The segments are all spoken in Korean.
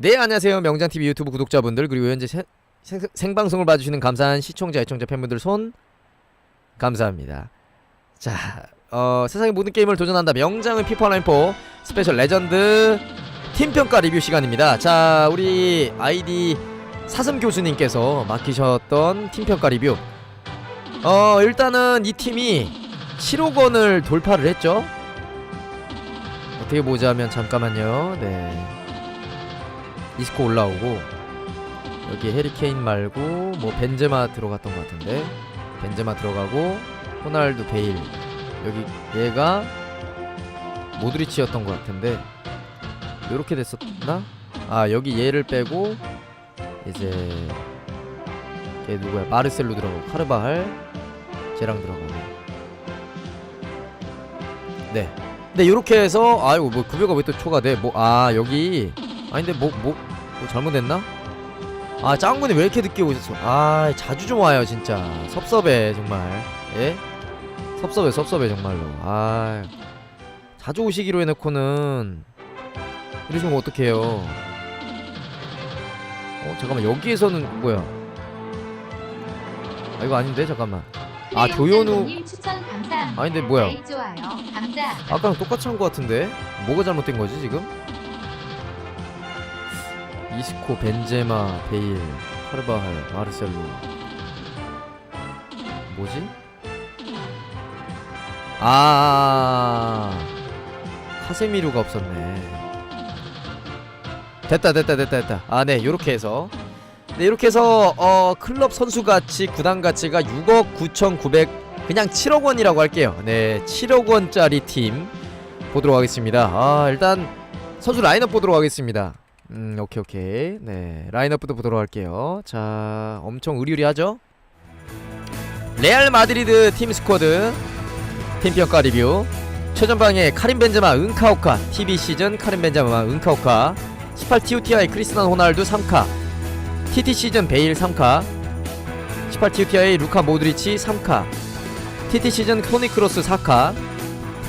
네 안녕하세요. 명장TV 유튜브 구독자분들 그리고 현재 세- 생, 생방송을 봐주시는 감사한 시청자 애청자 팬분들 손 감사합니다. 자 어, 세상의 모든 게임을 도전한다. 명장은 피파라인4 스페셜 레전드 팀평가 리뷰 시간입니다. 자 우리 아이디 사슴 교수님께서 맡기셨던 팀평가 리뷰. 어 일단은 이 팀이 7억 원을 돌파를 했죠? 어떻게 보자면 잠깐만요. 네 이스코 올라오고 여기 해리케인 말고 뭐 벤제마 들어갔던 것 같은데. 벤제마 들어가고 호날두 베일. 여기 얘가 모드리치였던 것 같은데. 요렇게 됐었나? 아 여기 얘를 빼고 이제 걔 누구야? 마르셀로 들어가고 카르바할 쟤랑 들어가고. 네. 근데 요렇게 해서 아이고 뭐 급여가 왜 또 초과돼? 뭐 아 여기. 아닌데 뭐뭐 뭐 잘못됐나? 아 짱구님 왜 이렇게 늦게 오셨어? 아 자주 좀 와요 진짜 섭섭해 정말 예? 섭섭해 섭섭해 정말로 아 자주 오시기로 해놓고는 이러시면 어떡해요 어 잠깐만 여기에서는 뭐야 아 이거 아닌데 잠깐만 아 조현우 추천 감사합니다. 아닌데 뭐야. 감사. 아까랑 똑같이 한것 같은데 뭐가 잘못된 거지 지금? 이스코, 벤제마, 베일, 카르바할, 마르셀로 뭐지? 아 카세미루가 없었네 됐다 됐다 됐다 됐다 아네 요렇게 해서 네 요렇게 해서 어 클럽 선수 가치 구단 가치가 6억 9,900 그냥 7억 원이라고 할게요. 네, 7억 원짜리 팀 보도록 하겠습니다. 아, 일단 선수 라인업 보도록 하겠습니다. 음, 오케이 오케이. 네, 라인업부터 보도록 할게요. 자, 엄청 의리의리하죠? 레알 마드리드 팀 스쿼드 팀 평가 리뷰. 최전방에 카린 벤제마, 은카오카, TV 시즌 카린 벤제마, 은카오카, 18 TUTI 크리스티아노 호날두 3카, TT 시즌 베일 3카, 18 TUTI 루카 모드리치 3카, TT 시즌 토니 크로스 4카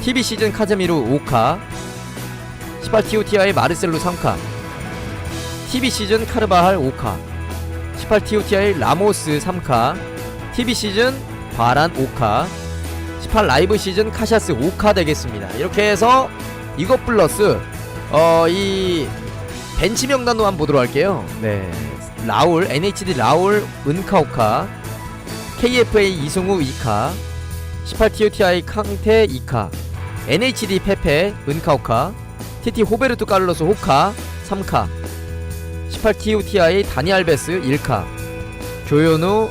TV 시즌 카제미루 5카 18 TOTI 마르셀로 3카 TV 시즌 카르바할 5카 18 TOTI 라모스 3카 TV 시즌 바란 5카 18 라이브 시즌 카샤스 5카 되겠습니다. 이렇게 해서 이것 플러스 어 이 벤치 명단도 한번 보도록 할게요. 네. 라울 NHD 라울 은카 오카 KFA 이승우 2카 18 TOTI 캉테 2카 NHD 페페 은카 오카 TT 호베르토 칼로스 호카 3카 18 TOTI 다니 알베스 1카 조현우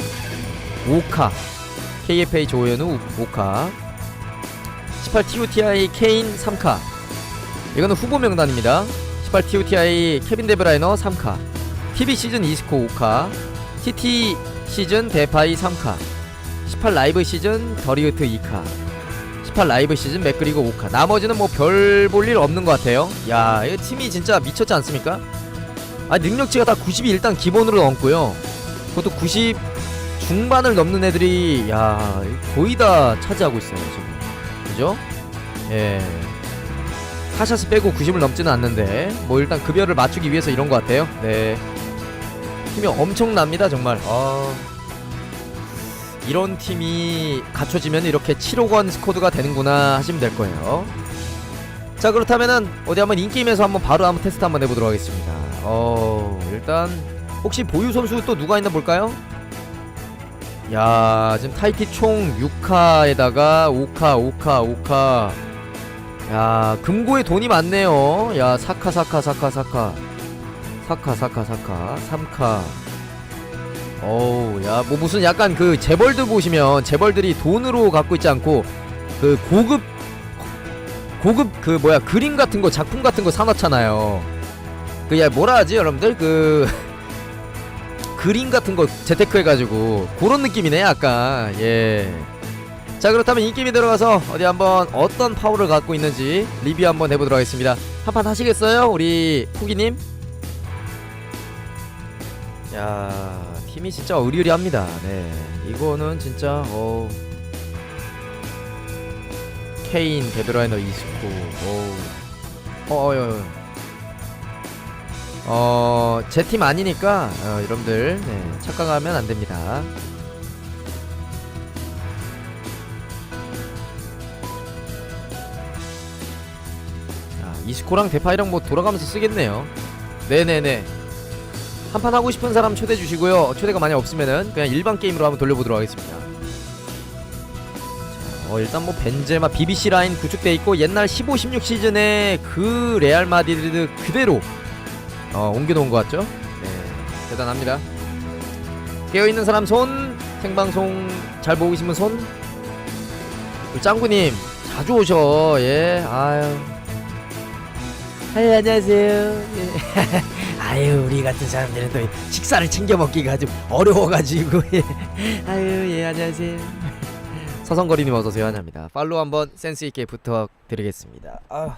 5카 KFA 조현우 5카 18 TOTI 케인 3카. 이거는 후보 명단입니다. 18 TOTI 케빈 데브라이너 3카 TV 시즌 이스코 5카 TT 시즌 데파이 3카 18 라이브 시즌 더리우트 2카 18 라이브 시즌 맥그리고 5카. 나머지는 뭐 별 볼 일 없는 것 같아요. 야 이거 팀이 진짜 미쳤지 않습니까? 아 능력치가 다 90이 일단 기본으로 넘고요. 그것도 90 중반을 넘는 애들이 야 거의 다 차지하고 있어요 지금. 그죠? 예. 카샤스 빼고 90을 넘지는 않는데 뭐 일단 급여를 맞추기 위해서 이런 것 같아요. 네. 팀이 엄청납니다 정말. 아. 이런 팀이 갖춰지면 이렇게 7억 원 스쿼드가 되는구나 하시면 될 거예요. 자 그렇다면은 어디 한번 인게임에서 한번 바로 한번 테스트 한번 해보도록 하겠습니다. 어 일단 혹시 보유 선수 또 누가 있나 볼까요? 야 지금 타이티 총 6카에다가 5카 5카 5카. 야 금고에 돈이 많네요. 야 사카 사카 사카 사카. 사카 사카 사카. 3카. 어우 야 뭐 무슨 약간 그 재벌들 보시면 재벌들이 돈으로 갖고 있지 않고 그 고급 고급 그 뭐야 그림 같은 거 작품 같은 거 사놓잖아요 그 야 뭐라 하지 여러분들? 그 그림 같은 거 재테크 해가지고 그런 느낌이네 약간. 예자 그렇다면 이 게임에 들어가서 어디 한번 어떤 파워를 갖고 있는지 리뷰 한번 해보도록 하겠습니다. 한판 하시겠어요? 우리 후기님? 야 팀이 진짜 의리의리합니다. 네, 이거는 진짜 어. 케인, 데브라이너, 이스코, 어, 어, 어, 어, 어, 제 팀 아니니까 어, 여러분들 네, 착각하면 안 됩니다. 자, 이스코랑 대파이랑 뭐 돌아가면서 쓰겠네요. 네네네. 한 판 하고 싶은 사람 초대해 주시고요. 초대가 만약 없으면은 그냥 일반 게임으로 한번 돌려보도록 하겠습니다. 자, 어, 일단 뭐 벤제마 BBC 라인 구축돼 있고 옛날 15, 16 시즌에 그 레알 마드리드 그대로 어, 옮겨놓은 것 같죠? 네, 대단합니다. 깨어있는 사람 손, 생방송 잘 보고 계시면 손. 우리 짱구님 자주 오셔, 예, 아유. 아유 안녕하세요. 예. 아유 우리 같은 사람들은 또 식사를 챙겨 먹기가 좀 어려워가지고 예. 아유 예 안녕하세요. 서성거리님 어서오세요 환영합니다. 팔로우 한번 센스 있게 부탁드리겠습니다. 아.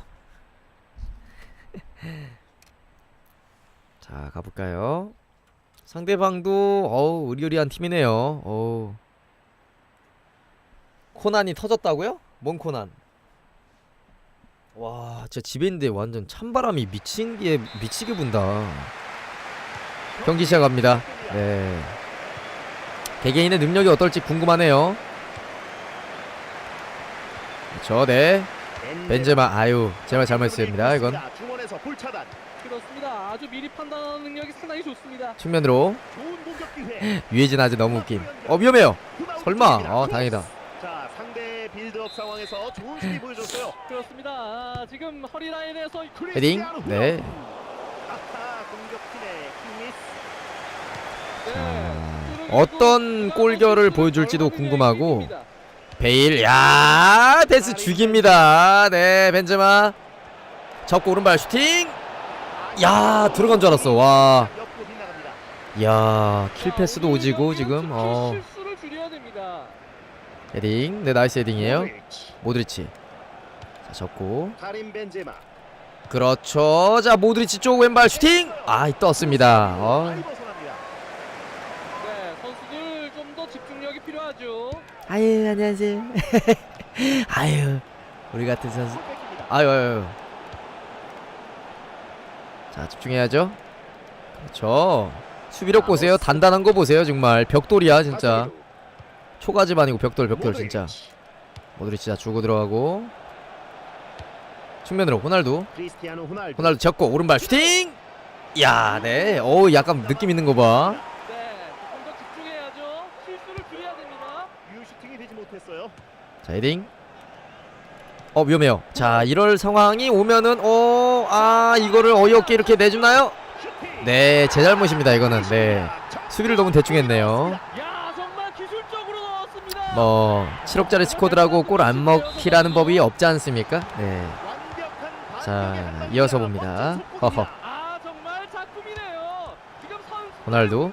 자 가볼까요? 상대방도 어우 의리의리한 팀이네요. 어우 코난이 터졌다고요? 뭔 코난? 와, 진짜 집에 있는데 완전 찬바람이 미친 게 미치게 분다. 경기 시작합니다. 네. 개개인의 능력이 어떨지 궁금하네요. 저 네. 벤제마 아유, 제말 잘못했습니다. 이건. 그렇습니다. 아주 미리 판단하는 능력이 상당히 좋습니다. 측면으로 좋은 공격 기회. 유해진 아주 너무 웃김. 어 위험해요. 설마. 어 다행이다. 자, 상대 빌드업 상황에서 좋은 수비 보여줬어요. 그렇습니다. 아, 지금 허리 라인에서 헤딩. 네. 아하, 공격팀의 킹미스. 네. 어떤 골결을 보여줄지도 궁금하고 베일 야 데스 죽입니다. 네 벤제마 접고 오른발 슈팅. 야 들어간 줄 알았어. 와. 옆으로 빗나갑니다. 야 킬패스도 오지고 지금 어. 헤딩 네 나이스 헤딩이에요 모드리치, 자 접고. 그렇죠 자 모드리치 쪽 왼발 슈팅 아 떴습니다 어 벗어납니다. 네. 아유 안녕하세요 아유 우리 같은 선수 볼 뺏깁니다. 아유 아유 자 집중해야죠. 그렇죠. 수비력 보세요. 단단한 거 보세요 정말. 벽돌이야 진짜. 초가집 아니고 벽돌 벽돌 진짜. 모드리치, 자 주고 들어가고. 측면으로 호날두. 호날두. 잡고 오른발 슈팅! 야 네. 어우 약간 느낌 있는 거봐. 네, 되지 못했어요. 자 헤딩. 어 위험해요. 자 이럴 상황이 오면은 어 아 이거를 어이없게 이렇게 내주나요. 네 제 잘못입니다 이거는 네 수비를 너무 대충 했네요. 뭐 7억짜리 스쿼드라고 골 안 먹히라는 법이 없지 않습니까 네 자, 이어서. 봅니다. 허허. 아, 호날두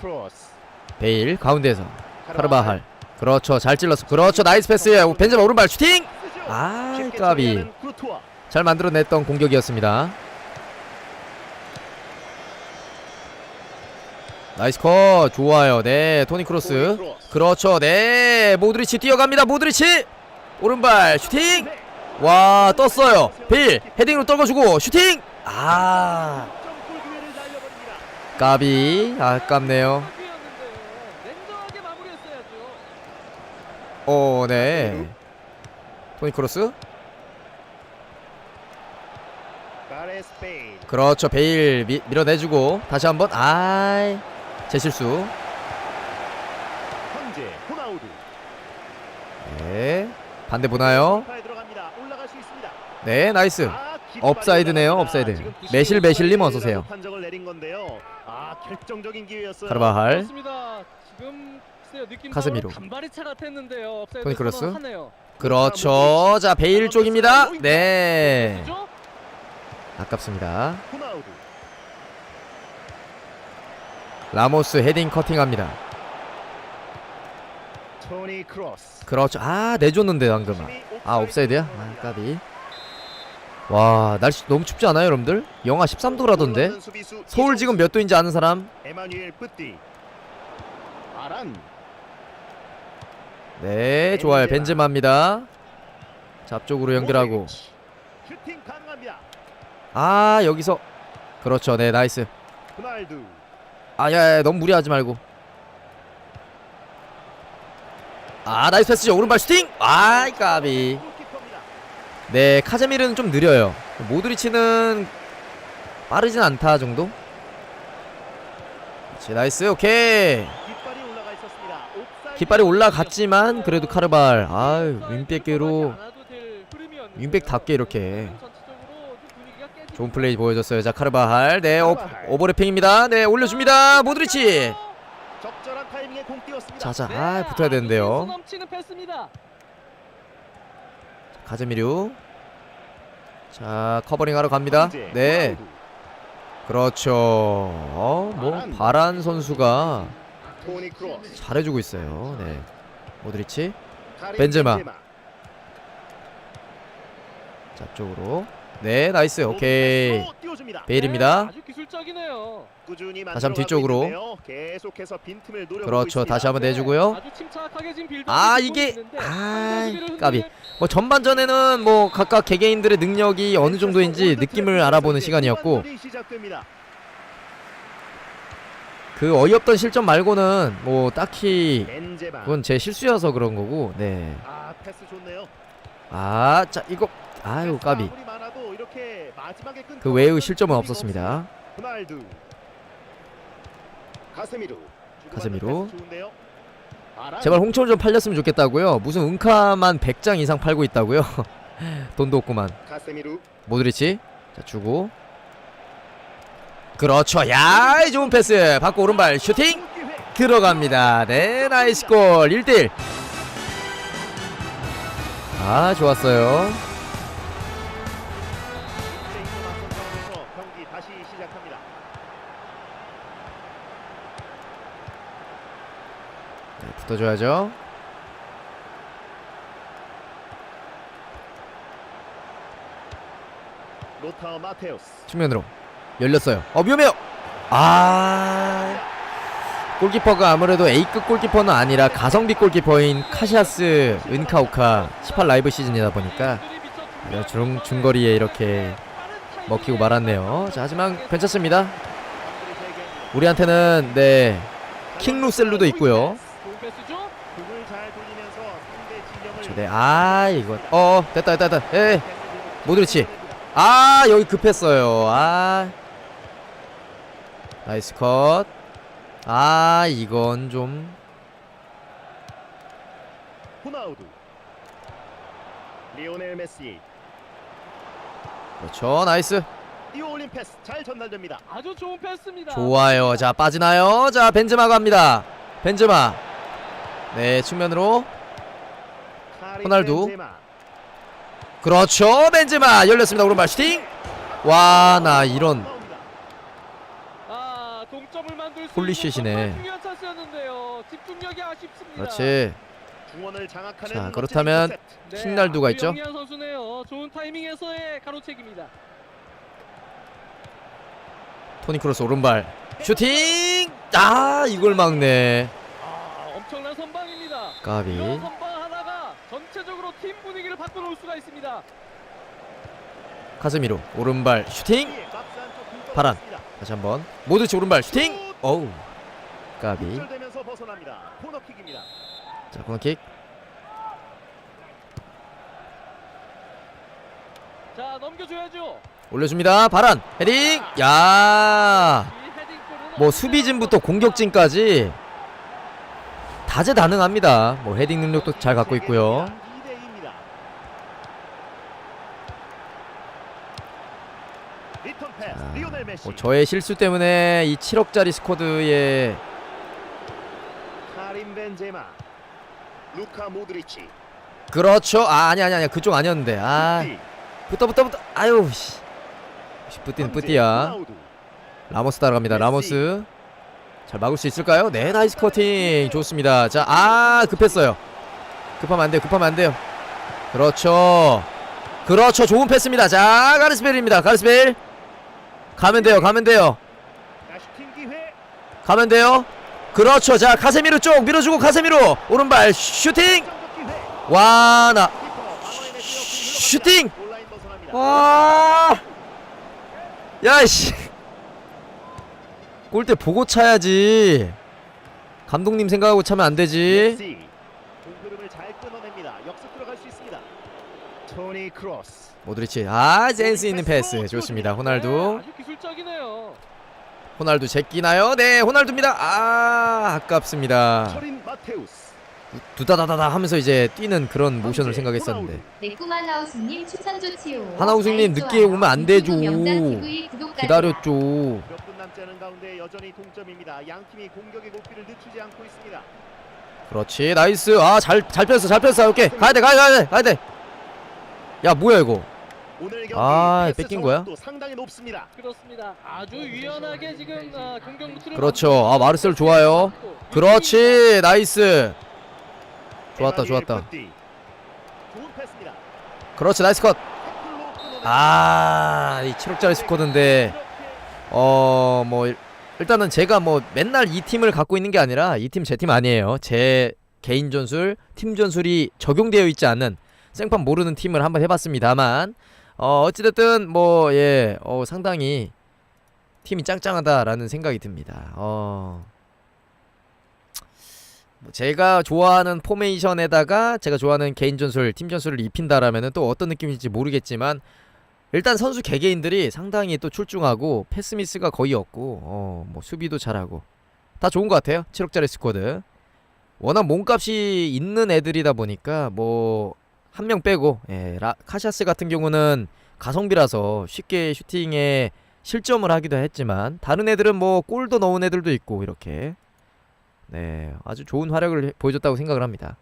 크로스. 베일 가운데에서 카르바할 그렇죠. 잘 찔렀어. 그렇죠. 나이스 패스. 벤제마 오른발 슈팅. 아 까비. 잘 만들어냈던 공격이었습니다. 나이스 컷. 좋아요. 네 토니 크로스. 그렇죠. 네 모드리치 뛰어갑니다. 모드리치. 오른발 슈팅. 네. 와 떴어요. 베일 헤딩으로 떨궈주고 슈팅. 아. 까비. 아깝네요 기회였는데 냉정하게 마무리했어야죠. 오네 토니 크로스. 그렇죠 베일 미, 밀어내주고 다시 한번 아이 제 실수. 네 반대 보나요. 네 나이스 아, 업사이드네요. 업사이드. 매실 매실님 어서 오세요. 아. 카르바할 카세미로. 토니 크로스. 그렇죠. 자 베일 쪽입니다. 네? 아깝습니다. 라모스 헤딩 커팅합니다. 토니 크로스. 그렇죠. 아 내줬는데 방금. 아 옵사이드야? 아 까비. 와 날씨 너무 춥지 않아요 여러분들? 영하 13도라던데? 서울 지금 몇 도인지 아는 사람. 네 좋아요. 벤제마입니다. 자 앞쪽으로 연결하고. 아 여기서. 그렇죠. 네 나이스. 호날두. 아야 너무 무리하지 말고. 아 나이스 패스죠. 오른발 슈팅. 아이 까비. 네 카제미르는 좀 느려요. 모드리치는 빠르진 않다 정도? 그렇지 나이스. 오케이 깃발이 올라갔지만 그래도 카르발 아유 윙백계로 윙백답게 이렇게 좋은 플레이 보여줬어요. 자 카르발 네 오, 오버래핑입니다. 네 올려줍니다. 모드리치. 적절한 타이밍에 공 띄웠습니다. 자자 아 붙어야 되는데요. 넘치는 패스입니다. 가즈미류. 자 커버링하러 갑니다. 네. 그렇죠. 어 뭐 바란 선수가. 잘해주고 있어요. 네. 모드리치. 벤제마. 자 앞쪽으로. 네 나이스. 오케이. 베일입니다. 네, 다시 한번 뒤쪽으로. 그렇죠. 다시 한번 내주고요. 지금 빌드. 아, 이게- 아, 까비. 뭐 전반전에는 뭐 각각 개개인들의 능력이 어느 정도인지 느낌을 알아보는 시간이었고 후반전이 시작됩니다. 그 어이없던 실점 말고는 뭐 딱히. 그건 제 실수여서 그런 거고. 아 패스 좋네요. 네아 자 이거 아유 까비. 그 외의 실점은 없었습니다. 좋은데요. 바란. 제발 홍철 좀 팔렸으면 좋겠다고요. 무슨 은카만 100장 이상 팔고 있다고요? 돈도 없구만. 모드리치. 자 주고 그렇죠 야 이 좋은 패스 받고 오른발 슈팅. 들어갑니다 네 나이스 골 1대1 아 좋았어요. 네, 붙어줘야죠 로타오 마테우스. 측면으로 열렸어요. 어 위험해요 아 골키퍼가 아무래도 A급 골키퍼는 아니라 가성비 골키퍼인 카시아스 은카오카 18 라이브 시즌이다 보니까 네, 중, 중거리에 이렇게 먹히고 말았네요. 자 하지만 괜찮습니다. 우리한테는 네 킹루셀루도 있고요. 네, 아 이거 어 됐다 됐다 됐다. 예. 모드리치. 아 여기 급했어요. 아 나이스 컷 아 이건 좀 호나우두. 리오넬 메시. 그렇죠 나이스 띄어올린 패스 잘 전달됩니다. 아주 좋은 패스입니다. 좋아요 자 빠지나요 자 벤제마 갑니다 벤제마 네 측면으로 호날두. 벤제마. 그렇죠 벤제마 열렸습니다 오른발 슈팅 와 나 이런 나옵니다. 아, 동점을 만들 수 홀리쉣이네. 그렇지 자, 그렇다면 인터셉트. 네, 있죠? 토니 크로스 오른발 슈팅 아 이걸 막네 아. 까비. 카스미로 오른발 슈팅 바란. 떨어졌습니다. 다시 한번 모드치 오른발 슈팅 어우 까비. 굴절되면서 벗어납니다. 코너킥입니다. 자 코너킥. 자, 넘겨줘야죠. 올려줍니다. 바란 헤딩. 야뭐 이 헤딩골은 뭐 수비진부터 공격진까지 다재다능합니다. 뭐 헤딩 능력도 잘 갖고 있고요 2대2입니다. 리턴 패스 자, 리오넬 메시. 뭐 저의 실수 때문에 이 7억짜리 스쿼드에. 그렇죠 아 아니 아니 아니 그쪽 아니었는데 아 붙어 붙어 붙어 아유 씨 뿌띠는 뿌띠야. 라모스 따라갑니다. 라모스 잘 막을 수 있을까요? 네, 나이스 커팅 좋습니다. 자, 아 급했어요. 급하면 안 돼요. 급하면 안 돼요. 그렇죠. 그렇죠. 좋은 패스입니다. 자, 가르스벨입니다. 가르스벨 가면 돼요. 가면 돼요. 가면 돼요. 그렇죠. 자, 카세미로 쪽 밀어주고 카세미로 오른발 슈팅. 와나 슈팅! 와! 야이씨. 골대 보고 차야지. 감독님 생각하고 차면 안 되지. 메시. 공흐름을 잘 끊어냅니다. 역습 들어갈 수 있습니다. 토니 크로스. 모드리치. 아, 센스 있는 패스. 좋습니다. 네, 호날두. 호날두 제끼나요? 네, 호날두입니다. 아, 아깝습니다. 두다다다다 하면서 이제 뛰는 그런 모션을 생각했었는데. 추천 좋지요. 하나우승님 나이스 늦게. 오면 안 되죠. 기다렸죠. 그렇지. 나이스. 아, 잘잘 폈어. 잘 폈어. 오케이. 가야 돼. 가야 돼. 가야 돼. 가야 돼. 야, 뭐야 이거? 오늘 경기 아, 뺏긴 거야? 상당히 높습니다. 그렇습니다. 아주 유연하게 지금 아, 공격 루트를 그렇죠. 아, 마르셀 좋아요. 그렇지. 나이스. 좋았다. 좋았다. 쿠띠. 좋은 패스입니다. 그렇지. 나이스 컷. 끊어내는 아, 이 7억짜리 스쿼드인데 어, 뭐 일- 일단은 제가 뭐 맨날 이 팀을 갖고 있는 게 아니라 이 팀 제 팀 아니에요. 제 개인 전술, 팀 전술이 적용되어 있지 않은 생판 모르는 팀을 한번 해봤습니다만 어 어찌됐든 뭐 예, 어 상당히 팀이 짱짱하다라는 생각이 듭니다. 어. 뭐 제가 좋아하는 포메이션에다가 제가 좋아하는 개인 전술, 팀 전술을 입힌다라면은 또 어떤 느낌일지 모르겠지만 일단 선수 개개인들이 상당히 또 출중하고 패스 미스가 거의 없고 어, 뭐 수비도 잘하고 다 좋은 것 같아요. 7억짜리 스쿼드. 워낙 몸값이 있는 애들이다 보니까 뭐 한 명 빼고 예, 라, 카샤스 같은 경우는 가성비라서 쉽게 슈팅에 실점을 하기도 했지만 다른 애들은 뭐 골도 넣은 애들도 있고 이렇게 네 아주 좋은 활약을 해- 보여줬다고 생각을 합니다.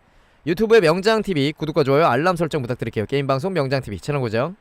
유튜브의 명장TV 구독과 좋아요 알람 설정 부탁드릴게요. 게임 방송 명장TV 채널 고정